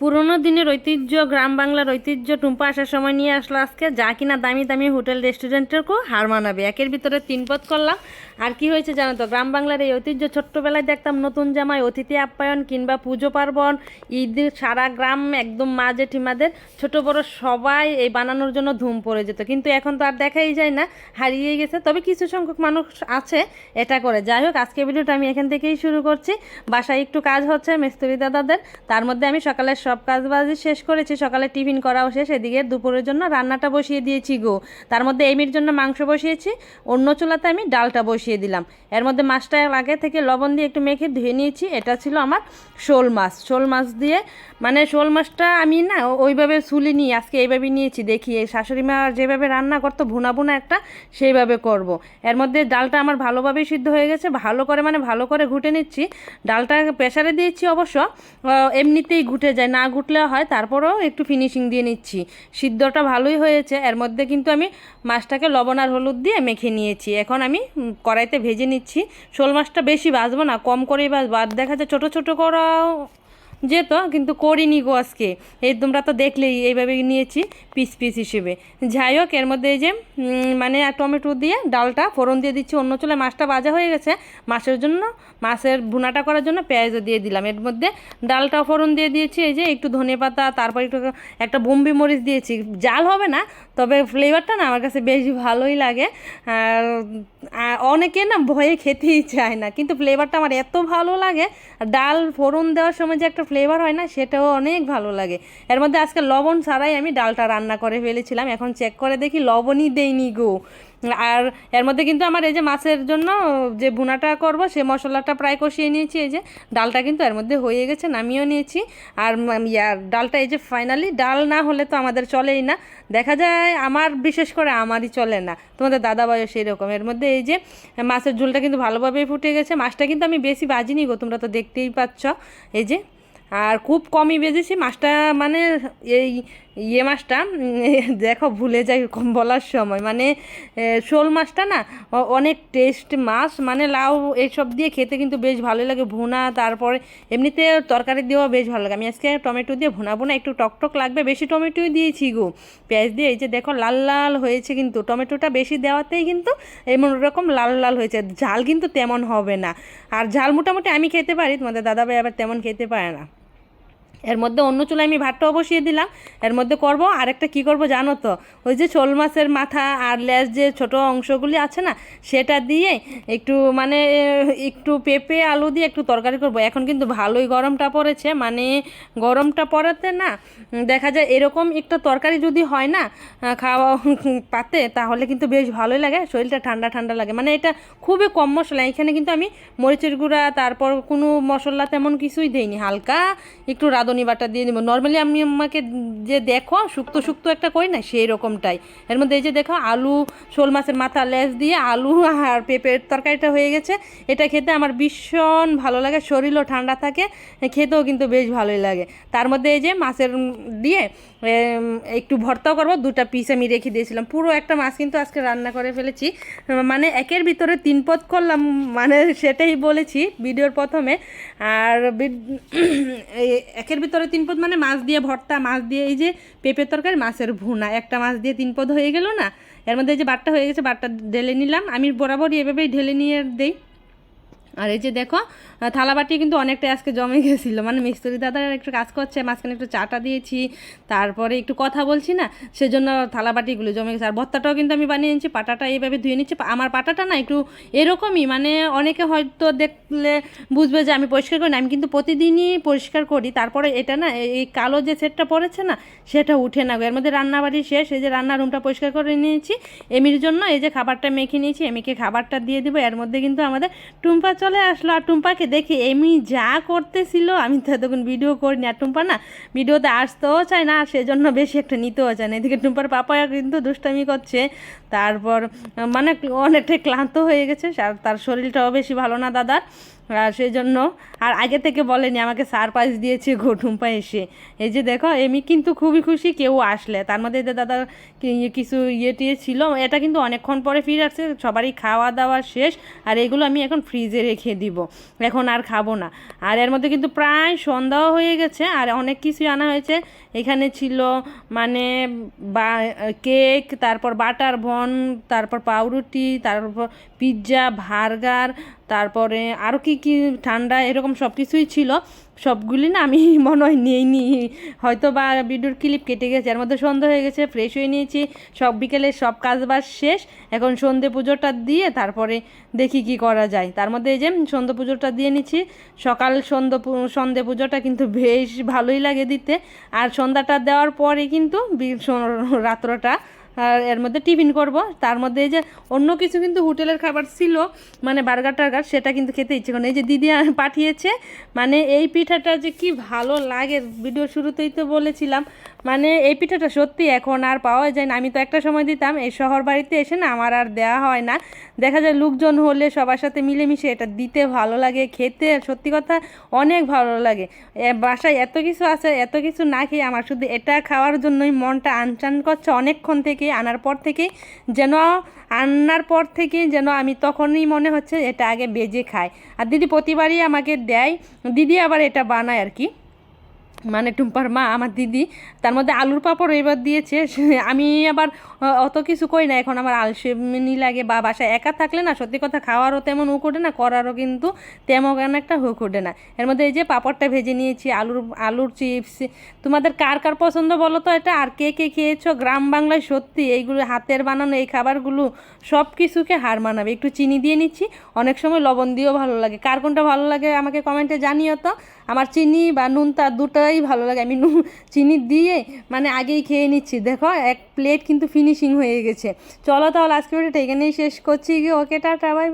পুরোনো দিনের ঐতিহ্য, গ্রাম বাংলার ঐতিহ্য টুম্পা আসার সময় নিয়ে আসলো আজকে। যা কিনা দামি দামি হোটেল রেস্টুরেন্টেরকেও হার মানাবে। একের ভিতরে তিন পদ করলাম। আর কি হয়েছে জানো তো, গ্রাম বাংলার এই ঐতিহ্য ছোট্টবেলায় দেখতাম নতুন জামাই, অতিথি আপ্যায়ন কিংবা পুজো পার্বণ ঈদের সারা গ্রাম একদম মা জেঠিমাদের ছোট বড় সবাই এই বানানোর জন্য ধুম পড়ে যেত। কিন্তু এখন তো আর দেখাই যায় না, হারিয়ে গেছে। তবে কিছু সংখ্যক মানুষ আছে এটা করে। যাই হোক আজকে ভিডিওটা আমি এখান থেকেই শুরু করছি। বাসায় একটু কাজ হচ্ছে মিস্ত্রি দাদাদের। তার মধ্যে আমি সকালের সব কাজবাজি শেষ করেছি, সকালে টিফিন করাও শেষ, এদিকে দুপুরের জন্য রান্নাটা বসিয়ে দিয়েছি গো। তার মধ্যে এমির জন্য মাংস বসিয়েছি, অন্য চুলাতে আমি ডালটা বসিয়ে দিলাম। এর মধ্যে মাছটা আগে থেকে লবণ দিয়ে একটু মেখে ধুয়ে নিয়েছি, এটা ছিল আমার শোল মাছ। শোল মাছ দিয়ে মানে শোল মাছটা আমি না ওইভাবে ওইভাবে সুলিনি আজকে এইভাবে নিয়েছি, দেখি এই শাশুড়ি মা যেভাবে রান্না করতো, ভুনা ভুনা একটা, সেইভাবে করব। এর মধ্যে ডালটা আমার ভালোভাবেই সিদ্ধ হয়ে গেছে, ভালো করে মানে ভালো করে ঘুটে নিচ্ছি। ডালটা প্রেসারে দিয়েছি অবশ্য এমনিতেই ঘুটে যায় না ঘুটলে হয়, তারপরেও একটু ফিনিশিং দিয়ে নিচ্ছি। সিদ্ধটা ভালোই হয়েছে, এর মধ্যে কিন্তু আমি মাছটাকে লবণ আর হলুদ দিয়ে মেখে নিয়েছি। এখন আমি কড়াইতে ভেজে নিচ্ছি। শোল মাছটা বেশি ভাজবো না, কম করেই ভাজবো। আর দেখা যায় ছোটো ছোটো করাও যেত কিন্তু করিনি গো আজকে। এই তোমরা তো দেখলেই এইভাবে নিয়েছি পিস পিস হিসেবে। যাই হোক, এর মধ্যে এই যে মানে টমেটো দিয়ে ডালটা ফোড়ন দিয়ে দিচ্ছি, অন্য চলে মাছটা ভাজা হয়ে গেছে। মাছের জন্য, মাছের ভুনাটা করার জন্য পেঁয়াজও দিয়ে দিলাম। এর মধ্যে ডালটা ফোড়ন দিয়ে দিয়েছি, এই যে একটু ধনে পাতা তারপর একটু একটা বোম্বি মরিচ দিয়েছি। জাল হবে না, তবে ফ্লেভারটা না আমার কাছে বেশ ভালোই লাগে। আর অনেকে না ভয়ে খেতেই চায় না, কিন্তু ফ্লেভারটা আমার এত ভালো লাগে। ডাল ফোড়ন দেওয়ার সময় যে একটা ফ্লেভার হয় না, সেটাও অনেক ভালো লাগে। এর মধ্যে আজকে লবণ ছাড়াই আমি ডালটা রান্না করে ফেলেছিলাম, এখন চেক করে দেখি লবণই দেইনি গো। আর এর মধ্যে কিন্তু আমার এই যে মাছের জন্য যে ভুনাটা করব, সে মশলাটা প্রায় কষিয়ে নিয়েছি, এই যে ডালটা কিন্তু এর মধ্যে হয়ে গেছে, নামিয়েও নিয়েছি। আর ইয়ার ডালটা এই যে ফাইনালি ডাল না হলে তো আমাদের চলেই না। দেখা যায় আমার, বিশেষ করে আমারই চলে না। তোমাদের দাদাভাইও সেই রকম এর মধ্যে এই যে মাছের ঝোলটা কিন্তু ভালোভাবেই ফুটে গেছে। মাছটা কিন্তু আমি বেশি বাজিনি গো, তোমরা তো দেখতেই পাচ্ছ। এই যে আর খুব কমই বেজেছি মাছটা মানে এই ইয়ে মাছটা দেখো ভুলে যাই বলার সময়। মানে শোল মাছটা না অনেক টেস্ট মাছ মানে লাউ এইসব দিয়ে খেতে কিন্তু বেশ ভালো লাগে। ভুনা, তারপরে এমনিতে তরকারি দিয়েও বেশ ভালো লাগে। আমি আজকে টমেটো দিয়ে ভুনা ভুনা একটু টকটক লাগবে, বেশি টমেটোই দিয়েছি গো। পেঁয়াজ দিয়ে, এই যে দেখো লাল লাল হয়েছে কিন্তু, টমেটোটা বেশি দেওয়াতেই কিন্তু এমন রকম লাল লাল হয়েছে। ঝাল কিন্তু তেমন হবে না। আর ঝাল মোটামুটি আমি খেতে পারি, তোমাদের দাদাভাই আবার তেমন খেতে পারে না। এর মধ্যে অন্য চুলায় আমি ভাতটাও বসিয়ে দিলাম। এর মধ্যে করব, আরেকটা কি করব জানো তো? ওই যে শোল মাছের মাথা আর লেজ যে ছোট অংশগুলি আছে না, সেটা দিয়ে একটু মানে একটু পেঁপে, আলু দিয়ে একটু তরকারি করব। এখন কিন্তু ভালোই গরমটা পড়েছে মানে গরমটা পড়াতে না দেখা যায় এরকম একটা তরকারি যদি হয় না খাওয়া পাতে, তাহলে কিন্তু বেশ ভালোই লাগে, শরীরটা ঠান্ডা ঠান্ডা লাগে। মানে এটা খুবই কম মশলা, এখানে কিন্তু আমি মরিচের গুঁড়া, তারপর কোনো মশলা তেমন কিছুই দেইনি, হালকা একটু রাঁধুনি বাটা দিয়ে দিব নর্মালি আমি আমাকে যে দেখো, শুক্তো শুক্তো একটা করি না, সেই রকমটাই। এর মধ্যে এই যে দেখো, আলু, শোল মাছের মাথা লেজ দিয়ে আলু আর পেঁপের তরকারিটা হয়ে গেছে। এটা খেতে আমার ভীষণ ভালো লাগে, শরীরও ঠান্ডা থাকে, খেতেও কিন্তু বেশ ভালোই লাগে। তার মধ্যে এই যে মাছের দিয়ে একটু ভর্তাও করব, দুটা পিস আমি রেখে দিয়েছিলাম। পুরো একটা মাছ কিন্তু আজকে রান্না করে ফেলেছি। মানে একের ভিতরে তিন পদ করলাম মানে সেটাই বলেছি ভিডিওর প্রথমে। আর বি- একের ভিতরে তিন পদ মানে মাছ দিয়ে ভর্তা, মাছ দিয়ে এই যে পেঁপে তরকারি, মাছের ভুনা। একটা মাছ দিয়ে তিন পদ হয়ে গেল না? এর মধ্যে যে বাটটা হয়ে গেছে বাটটা ঢেলে নিলাম। আমি বরাবরই এভাবেই ঢেলে নিয়ে দেই। আর এই যে দেখো থালাবাটি কিন্তু অনেকটা আজকে জমে গেছিল। মানে মিস্ত্রি দাদা একটু কাজ করছে, মাঝখানে একটু চাটা দিয়েছি, তারপরে একটু কথা বলছি না, সেজন্য থালাবাটিগুলো জমে গেছে। আর ভত্তাটাও কিন্তু আমি বানিয়ে নিচ্ছি পাটাটা এইভাবে ধুয়ে নিচ্ছি। আমার পাটাটা না একটু এরকমই মানে অনেকে হয়তো দেখলে বুঝবে যে আমি পরিষ্কার করি না। আমি কিন্তু প্রতিদিনই পরিষ্কার করি, তারপরে এটা না এই- কালো যে সেটটা পড়েছে না, সেটা উঠে না। এর মধ্যে রান্নাবাড়ি শেষ, এই যে রান্নার রুমটা পরিষ্কার করে নিয়েছি। এমির জন্য এই যে খাবারটা মেখে নিয়েছি, এমিকে খাবারটা দিয়ে দিব। এর মধ্যে কিন্তু আমাদের টুম্পা চলে আসলো আর টুম্পাকে দেখে এমনি যা করতেছিল, আমি তো তখন ভিডিও করিনি। আর টুম্পা না ভিডিওতে আসতেও চায় না আর সেজন্য বেশি একটা নিতেও চায় না। এদিকে টুম্পার পাপা কিন্তু দুষ্টামি করছে। তারপর মানে অনেকটাই ক্লান্ত হয়ে গেছে, আর তার শরীরটাও বেশি ভালো না দাদার। সেই জন্য আর আগে থেকে বলেনি, আমাকে সারপ্রাইজ দিয়েছে ঘটুম্পা এসে। এই যে দেখো এমনি কিন্তু খুবই খুশি কেউ আসলে। তার মধ্যে যে দাদা কি- কিছু ইয়ে টিয়ে ছিল, এটা কিন্তু অনেকক্ষণ পরে ফিরে আসছে, সবারই খাওয়া দাওয়া শেষ। আর এগুলো আমি এখন ফ্রিজে রেখে দিব। এখন আর খাব না। আর এর মধ্যে কিন্তু প্রায় সন্ধ্যাও হয়ে গেছে, আর অনেক কিছুই আনা হয়েছে। এখানে ছিল মানে বা কেক, তারপর বাটার বন, তারপর পাউরুটি, তারপর পিৎজা, বার্গার, তারপরে আরও কি কি ঠান্ডা এরকম সব কিছুই ছিল। সবগুলি না আমি মনে হয় নিইনি। হয়তো বা ভিডিওর ক্লিপ কেটে গেছে, এর মধ্যে সন্ধ্যা হয়ে গেছে ফ্রেশ হয়ে নিয়েছি। সব বিকেলে সব কাজ বাজ শেষ। এখন সন্ধে পুজোটা দিয়ে তারপরে দেখি কি করা যায়। তার মধ্যে এই যে সন্ধ্যে পুজোটা দিয়ে নিচ্ছি। সকাল সন্ধ্যে সন্ধে পুজোটা কিন্তু বেশ ভালোই লাগে দিতে। আর সন্ধ্যাটা দেওয়ার পরে কিন্তু রাত্রটা আর এর মধ্যে টিফিন করব তার মধ্যে এই যে অন্য কিছু কিন্তু হোটেলের খাবার ছিল মানে বার্গার টার্গার, সেটা কিন্তু খেতে ইচ্ছে করে। এই যে দিদি পাঠিয়েছে মানে এই পিঠাটা যে কি ভালো লাগে ভিডিও শুরুতেই তো বলেছিলাম মানে এই পিঠাটা সত্যি এখন আর পাওয়া যায় না। আমি তো একটা সময় দিতাম, এই শহর বাড়িতে এসে না আমার আর দেওয়া হয় না। দেখা যায় লোকজন হলে সবার সাথে মিলেমিশে এটা দিতে ভালো লাগে, খেতে সত্যি কথা অনেক ভালো লাগে। বাসায় এত কিছু আছে, এত কিছু না খেয়ে আমার শুধু এটা খাওয়ার জন্যই মনটা আনচান করছে অনেকক্ষণ থেকে আনার পর থেকে যেন আনার পর থেকে যেন আমি তখনই মনে হচ্ছে এটা আগে বেজে খাই আর দিদি প্রতিবারই আমাকে দেয়, দিদি আবার এটা বানায় আর কি। মানে টুম্পার মা, আমার দিদি, তার মধ্যে আলুর পাঁপড় এবার দিয়েছে। আমি আবার অত কিছু করি না, এখন আমার আলসেমি লাগে বা বাসায় একা থাকলে না, সত্যি কথা খাওয়ারও তেমন হুক ওঠে না, করারও কিন্তু তেমন একটা হুক ওঠে না। এর মধ্যে এই যে পাঁপড়টা ভেজে নিয়েছি, আলুর আলুর চিপস, তোমাদের কার কার পছন্দ বলো তো এটা? আর কে কে খেয়েছো? গ্রাম বাংলায় সত্যি এইগুলো হাতের বানানো, এই খাবারগুলো সব কিছুকে হার মানাবে। একটু চিনি দিয়ে নিচ্ছি, অনেক সময় লবণ দিয়েও ভালো লাগে। কার কোনটা ভালো লাগে আমাকে কমেন্টে জানিও তো। আমার চিনি বা নুন তার দুটোই ভালো লাগে। আমি নুন, চিনি দিয়ে মানে আগেই খেয়ে নিচ্ছি। দেখো, এক প্লেট কিন্তু ফিনিশিং হয়ে গেছে। চলো তাহলে আজকে ভিডিওটা এখানেই শেষ করছি। ওকে, টাটা বাই